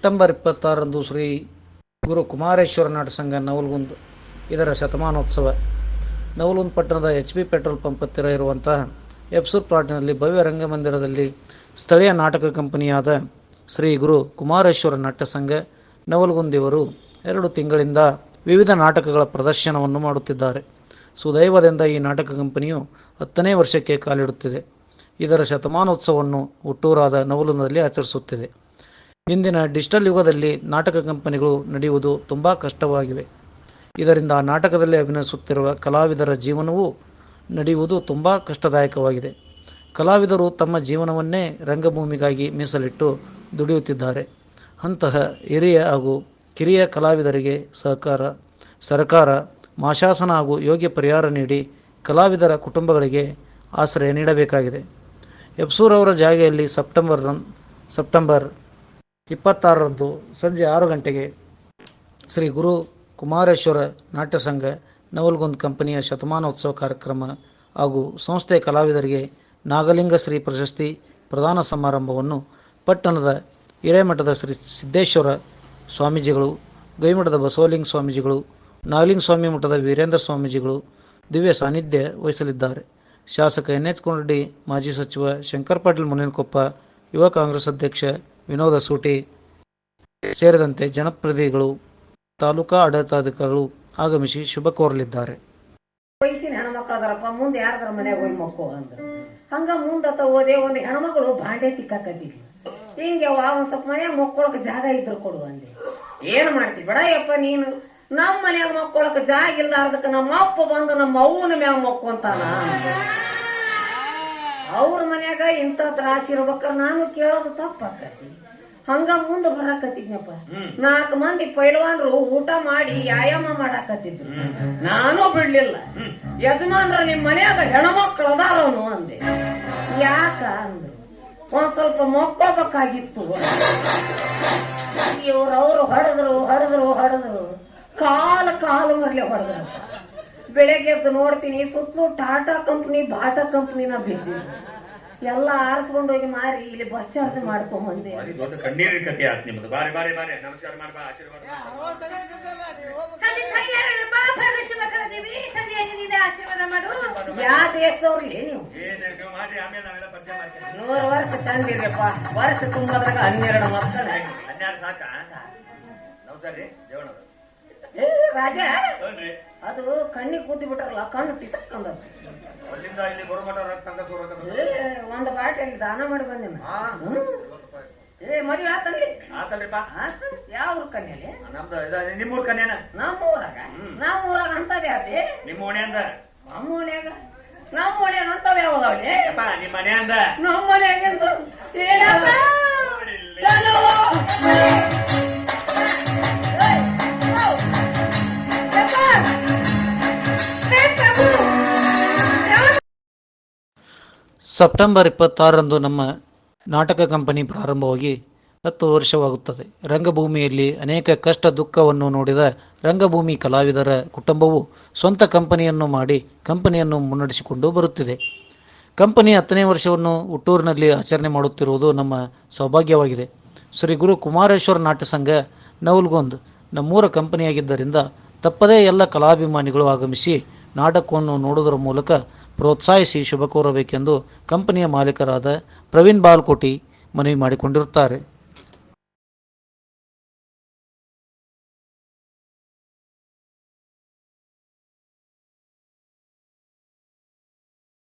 September ಇಪ್ಪತ್ತಾರರಂದು ಶ್ರೀ ಗುರು ಕುಮಾರೇಶ್ವರ ನಾಟ ಸಂಘ ನವಲ್ಗುಂದ್ ಇದರ ಶತಮಾನೋತ್ಸವ. ನವಲ್ಗುಂದ್ ಪಟ್ಟಣದ ಎಚ್ ಬಿ ಪೆಟ್ರೋಲ್ ಪಂಪ್ ಹತ್ತಿರ ಇರುವಂತಹ ಎಪ್ಸೂರ್ ಪ್ಲಾಟ್ನಲ್ಲಿ ಭವ್ಯ ರಂಗಮಂದಿರದಲ್ಲಿ ಸ್ಥಳೀಯ ನಾಟಕ ಕಂಪನಿಯಾದ ಶ್ರೀ ಗುರು ಕುಮಾರೇಶ್ವರ ನಾಟ್ಯ ಸಂಘ ನವಲ್ಗುಂದ್ ಇವರು ಎರಡು ತಿಂಗಳಿಂದ ವಿವಿಧ ನಾಟಕಗಳ ಪ್ರದರ್ಶನವನ್ನು ಮಾಡುತ್ತಿದ್ದಾರೆ. ಸುದೈವದಿಂದ ಈ ನಾಟಕ ಕಂಪನಿಯು ಹತ್ತನೇ ವರ್ಷಕ್ಕೆ ಕಾಲಿಡುತ್ತಿದೆ. ಇದರ ಶತಮಾನೋತ್ಸವವನ್ನು ಹುಟ್ಟೂರಾದ ನವಲುಂದದಲ್ಲಿ ಆಚರಿಸುತ್ತಿದೆ. ಇಂದಿನ ಡಿಜಿಟಲ್ ಯುಗದಲ್ಲಿ ನಾಟಕ ಕಂಪನಿಗಳು ನಡೆಯುವುದು ತುಂಬ ಕಷ್ಟವಾಗಿವೆ. ಇದರಿಂದ ನಾಟಕದಲ್ಲಿ ಅಭಿನಯಿಸುತ್ತಿರುವ ಕಲಾವಿದರ ಜೀವನವು ನಡೆಯುವುದು ತುಂಬ ಕಷ್ಟದಾಯಕವಾಗಿದೆ. ಕಲಾವಿದರು ತಮ್ಮ ಜೀವನವನ್ನೇ ರಂಗಭೂಮಿಗಾಗಿ ಮೀಸಲಿಟ್ಟು ದುಡಿಯುತ್ತಿದ್ದಾರೆ. ಅಂತಹ ಹಿರಿಯ ಹಾಗೂ ಕಿರಿಯ ಕಲಾವಿದರಿಗೆ ಸಹಕಾರ, ಸರ್ಕಾರ, ಮಾಶಾಸನ ಹಾಗೂ ಯೋಗ್ಯ ಪರಿಹಾರ ನೀಡಿ ಕಲಾವಿದರ ಕುಟುಂಬಗಳಿಗೆ ಆಶ್ರಯ ನೀಡಬೇಕಾಗಿದೆ. ಎಪ್ಸೂರ್ ಅವರ ಜಾಗೆಯಲ್ಲಿ ಸೆಪ್ಟೆಂಬರ್ ಸೆಪ್ಟೆಂಬರ್ ಇಪ್ಪತ್ತಾರರಂದು ಸಂಜೆ ಆರು ಗಂಟೆಗೆ ಶ್ರೀ ಗುರು ಕುಮಾರೇಶ್ವರ ನಾಟ್ಯ ಸಂಘ ನವಲ್ಗುಂದ್ ಕಂಪನಿಯ ಶತಮಾನೋತ್ಸವ ಕಾರ್ಯಕ್ರಮ ಹಾಗೂ ಸಂಸ್ಥೆಯ ಕಲಾವಿದರಿಗೆ ನಾಗಲಿಂಗ ಶ್ರೀ ಪ್ರಶಸ್ತಿ ಪ್ರದಾನ ಸಮಾರಂಭವನ್ನು ಪಟ್ಟಣದ ಹಿರೇಮಠದ ಶ್ರೀ ಸಿದ್ದೇಶ್ವರ ಸ್ವಾಮೀಜಿಗಳು ಗೈಮಠದ ಬಸವಲಿಂಗ ಸ್ವಾಮೀಜಿಗಳು, ನಾಗಲಿಂಗ ಸ್ವಾಮಿ ಮಠದ ವೀರೇಂದ್ರ ಸ್ವಾಮೀಜಿಗಳು ದಿವ್ಯ ಸಾನ್ನಿಧ್ಯ ವಹಿಸಲಿದ್ದಾರೆ. ಶಾಸಕ ಎನ್ ಎಚ್ ಕೊಂಡ್ರೆಡ್ಡಿ, ಮಾಜಿ ಸಚಿವ ಶಂಕರ್ ಪಾಟೀಲ್ ಮುನೇನಕೊಪ್ಪ, ಯುವ ಕಾಂಗ್ರೆಸ್ ಅಧ್ಯಕ್ಷ ವಿನೋದ ಸೂಟಿ ಸೇರಿದಂತೆ ಜನಪ್ರತಿನಿಧಿಗಳು, ತಾಲೂಕಾ ಆಡಳಿತಾಧಿಕಾರಿಗಳು ಆಗಮಿಸಿ ಶುಭ ಕೋರಲಿದ್ದಾರೆ. ವಯಸ್ಸಿನ ಹೆಣ್ಮಕ್ಳು ಮುಂದೆ ಯಾರ್ದಾರ ಮನ್ಯಾಗ ಹೋಗಿ ಮಕ್ಕೋ ಅಂದ್ರು. ಹಂಗ ಮುಂದತ್ತ ಹೋದೆ ಒಂದು ಹೆಣ್ಮಗಳು ಬಾಂಡೆ ತಿಕ್ಕಾಕತ್ತಿದ್ಲು ಹಿಂಗೆ ಯಾವ ಒಂದ್ ಸ್ವಲ್ಪ ಮನ್ಯಾಗ ಮಕ್ಕೊಳಕ್ ಜಾಗ ಇದ್ರು ಕೊಡು ಅಂದೆ. ಏನ್ ಮಾಡ್ತಿ ಬಿಡಯಪ್ಪ ನೀನು. ನಮ್ಮ ಮನ್ಯಾಗ ಮಕ್ಕೊಳಕ್ ಜಾಗ ಇಲ್ಲಾರ್ದಕ್ಕ ನಮ್ಮ ಅಪ್ಪ ಬಂದು ನಮ್ಮ ಅವ್ವನ ಮ್ಯಾಗ ಮಕ್ಕೊಂತಾನ. ಅವ್ರ ಮನ್ಯಾಗ ಇಂಥ ತ್ರಾಸ ಇರ್ಬೇಕಾರ ನಾನು ಕೇಳೋದು ತಪ್ಪಾಕತಿ. ಹಂಗ ಮುಂದ ಬರಾಕತ್ತಿದ್ನಪ್ಪ. ನಾಲ್ಕು ಮಂದಿ ಪೈಲ್ವಾನ್ರು ಊಟ ಮಾಡಿ ವ್ಯಾಯಾಮ ಮಾಡಾಕತ್ತಿದ್ರು. ನಾನು ಬಿಡ್ಲಿಲ್ಲ. ಯಜಮಾನ್ರ ನಿಮ್ ಮನ್ಯಾಗ ಹೆಣ್ಮಕ್ಳು ಅದಾರವನು ಅಂದೆ. ಯಾಕ ಅಂದ್ರು? ಒಂದ್ ಸ್ವಲ್ಪ ಮೊಕ್ಕೋಬೇಕಾಗಿತ್ತು. ಇವ್ರವ್ರು ಹೊಡೆದ್ರು ಹೊಡೆದ್ರು ಹೊಡೆದ್ರು. ಕಾಲ ಕಾಲು ಮರ್ಲೆ ಹೊಡೆದ್ರು ಬೆಳಗ್ಗೆ ಎದ್ದು ನೋಡ್ತೀನಿ ಸುತ್ತಲೂ ಟಾಟಾ ಕಂಪ್ನಿ ಬಾಟಾ ಕಂಪ್ನಿನ ಬಿದ್ದಿದ್ದು ಎಲ್ಲ ಆರಿಸ್ಕೊಂಡು ಹೋಗಿ ಮಾರಿ ಇಲ್ಲಿ ಬಸ್ ಚಾರ್ಜ್ ಮಾಡ್ಕೊಂಡ್ ಬಂದೆ ದೊಡ್ಡ ಕಣ್ಣೀರಿನ ಕಥೆ ಆಯ್ತು ನಿಮ್ದು. ಬಾರಿ ಬಾರಿ ಬಾರಿ. ನಮಸ್ಕಾರ ಮಾಡಿ ಬಾ ಆಶೀರ್ವಾದ ಯಾವ ನೀವು? ನೂರು ವರ್ಷ ತಂದಿರಪ್ಪ ವರ್ಷ ತುಂಬದ್ರಾಗ ಹನ್ನೆರಡು ಮಕ್ಕಳು. ಹನ್ನೆರಡು ಸಾಕ? ನಮಸ್ಕಾರ ರೀ ದೇವಣ್ಣವ್ರು ಏ ರಾಜ ಅದು ಕಣ್ಣಿಗೆ ಕೂತಿ ಬಿಟ್ರಲ್ಲ ಕಣ್ಣು ಪಿಸಕ್ಕಂದ ಅಂದ ಅಲ್ಲಿಂದ ಇಲ್ಲಿ ಬರೋ ರಕ್ತ ತಂಗ ಏ ಒಂದು ಬಾಟಲಿ ದಾನ ಮಾಡಿ ಬಂದೆ ಹಾ. ಏ ಮದುವೆ ಆತಲ್ಲಿ ಆತಲ್ರಿಪ್ಪ. ಆತ? ಯಾವ ಊರ್ ಕನ್ಯಲ್ಲಿ ನಮ್ದು ನಿಮ್ಮ ಕನ್ಯಾನ? ನಮ್ಮ ಊರಾಗ? ನಮ್ಮ ಊರಾಗ ಅಂತದೇ ಅಲ್ಲಿ ನಿಮ್ಮ ಓಣ್ಯಾಂದ ನಮ್ಮ ಓಣ್ಯಾಗ ನಮ್ಮ ಓಣ್ಯಾಗ ಅಂತವ್ ಯಾವ್ದಾವಲ್ಲಿ ಯಪ್ಪ ನಿಮ್ಮ ಮನೆಯಂದ ನಮ್ಮ ಮನ್ಯಾಗ ಸೆಪ್ಟೆಂಬರ್ ಇಪ್ಪತ್ತಾರರಂದು ನಮ್ಮ ನಾಟಕ ಕಂಪನಿ ಪ್ರಾರಂಭವಾಗಿ ಹತ್ತು ವರ್ಷವಾಗುತ್ತದೆ. ರಂಗಭೂಮಿಯಲ್ಲಿ ಅನೇಕ ಕಷ್ಟ ದುಃಖವನ್ನು ನೋಡಿದ ರಂಗಭೂಮಿ ಕಲಾವಿದರ ಕುಟುಂಬವು ಸ್ವಂತ ಕಂಪನಿಯನ್ನು ಮಾಡಿ ಕಂಪನಿಯನ್ನು ಮುನ್ನಡೆಸಿಕೊಂಡು ಬರುತ್ತಿದೆ. ಕಂಪನಿ ಹತ್ತನೇ ವರ್ಷವನ್ನು ಹುಟ್ಟೂರಿನಲ್ಲಿ ಆಚರಣೆ ಮಾಡುತ್ತಿರುವುದು ನಮ್ಮ ಸೌಭಾಗ್ಯವಾಗಿದೆ. ಶ್ರೀ ಗುರು ಕುಮಾರೇಶ್ವರ ನಾಟ್ಯ ಸಂಘ ನವಲ್ಗೊಂದ್ ನಮ್ಮೂರ ಕಂಪನಿಯಾಗಿದ್ದರಿಂದ ತಪ್ಪದೇ ಎಲ್ಲ ಕಲಾಭಿಮಾನಿಗಳು ಆಗಮಿಸಿ ನಾಟಕವನ್ನು ನೋಡುವುದರ ಮೂಲಕ ಪ್ರೋತ್ಸಾಹಿಸಿ ಶುಭ ಕೋರಬೇಕೆಂದು ಕಂಪನಿಯ ಮಾಲೀಕರಾದ ಪ್ರವೀಣ್ ಬಾಲ್ಕೋಟಿ ಮನವಿ ಮಾಡಿಕೊಂಡಿರುತ್ತಾರೆ.